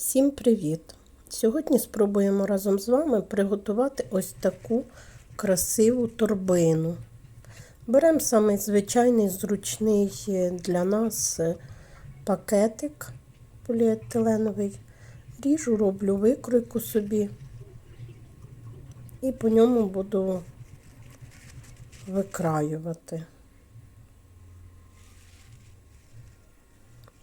Всім привіт! Сьогодні спробуємо разом з вами приготувати ось таку красиву торбину. Беремо самий звичайний зручний для нас пакетик поліетиленовий, ріжу, роблю викройку собі і по ньому буду викраювати.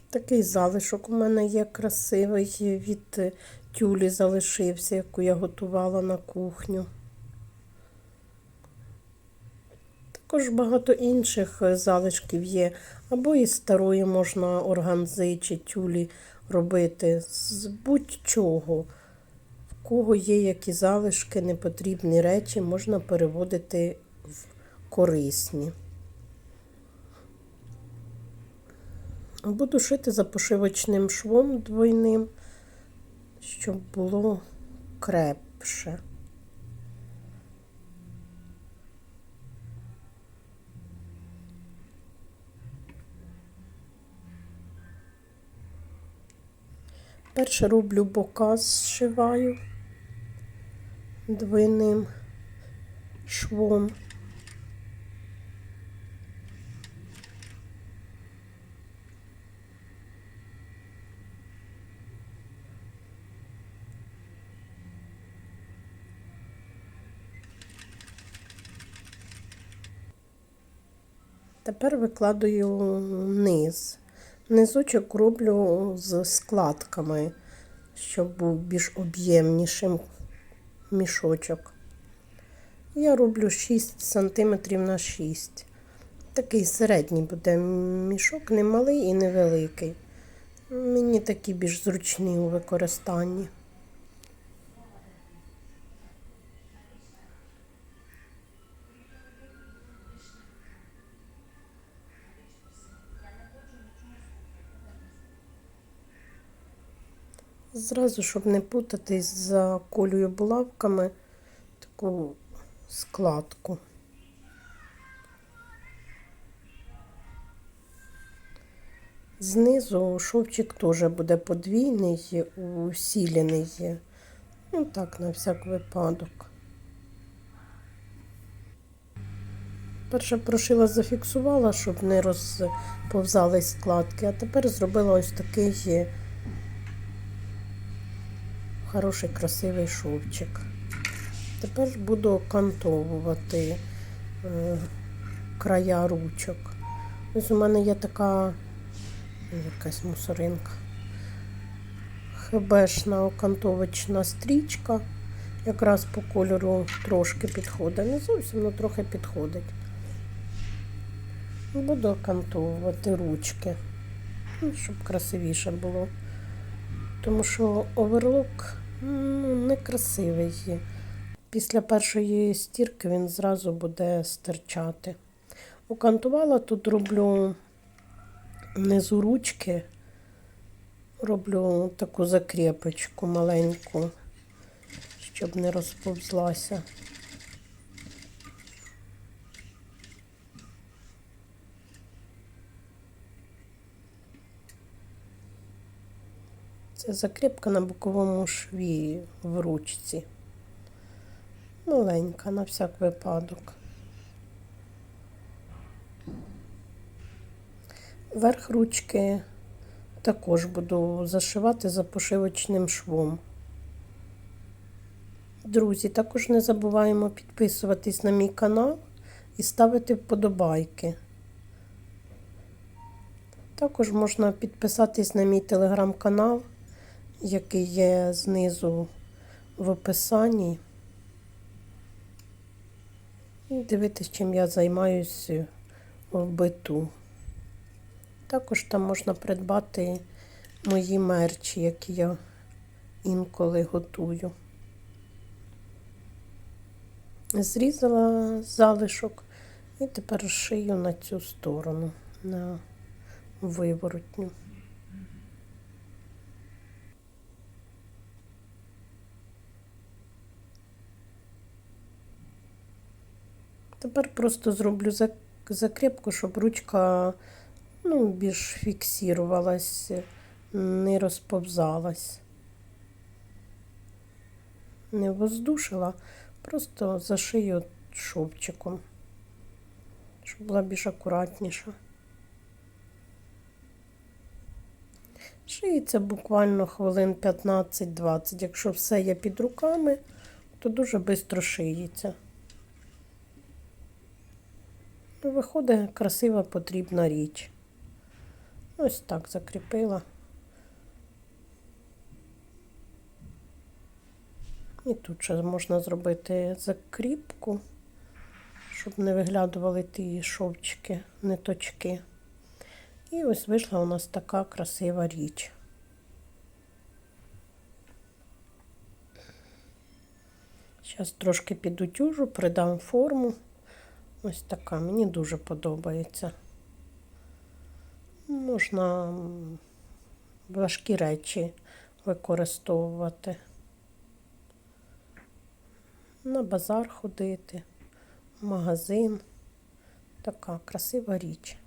Такий залишок у мене є красивий від тюлі залишився, яку я готувала на кухню. Також багато інших залишків є. Або із старої можна органзи чи тюлі робити з будь-чого. В кого є які залишки, непотрібні речі, можна переводити в корисні. Буду шити за пошивочним швом двойним, щоб було крепше. Перше роблю бока, зшиваю двойним швом. Тепер викладаю низ. Низочок роблю з складками, щоб був більш об'ємнішим мішочок. Я роблю 6 см на 6 Такий середній буде мішок, не малий і не великий. Мені такі більш зручні у використанні. Зразу, щоб не путатись, заколюю булавками таку складку. Знизу шовчик теж буде подвійний, усілений. Ну так, на всяк випадок. Перше прошила, зафіксувала, щоб не розповзались складки, а тепер зробила ось такий хороший красивий шовчик. Тепер буду окантовувати е, края ручок. Ось у мене є така якась мусоринка. Хебешна окантовочна стрічка. Якраз по кольору трошки підходить. Не зовсім, але трохи підходить. Буду окантовувати ручки, ну, щоб красивіше було. Тому що оверлок ну, некрасивий. Після першої стірки він зразу буде стирчати. Укантувала, тут роблю внизу ручки, роблю таку закріпочку маленьку, щоб не розповзлася. Це закріпка на боковому шві в ручці. Маленька на всяк випадок. Верх ручки також буду зашивати за пошивочним швом. Друзі, також не забуваємо підписуватись на мій канал і ставити вподобайки. Також можна підписатись на мій телеграм-канал який є знизу в описанні. І дивитись, чим я займаюся в биту. Також там можна придбати мої мерчі, які я інколи готую. Зрізала залишок і тепер шию на цю сторону, на виворотню. Тепер просто зроблю закріпку, щоб ручка ну, більш фіксувалась, не розповзалась. не воздушила, просто зашию шовчиком, щоб була більш акуратніша. Шиється буквально хвилин 15-20. Якщо все є під руками, то дуже швидко шиється. Ну, Виходить красива потрібна річ. Ось так закріпила. І тут ще можна зробити закріпку, щоб не виглядували ті шовчики, ниточки. І ось вийшла у нас така красива річ. Зараз трошки підутюжу, придам форму. Ось така, мені дуже подобається. Можна важкі речі використовувати. На базар ходити, в магазин. Така красива річ.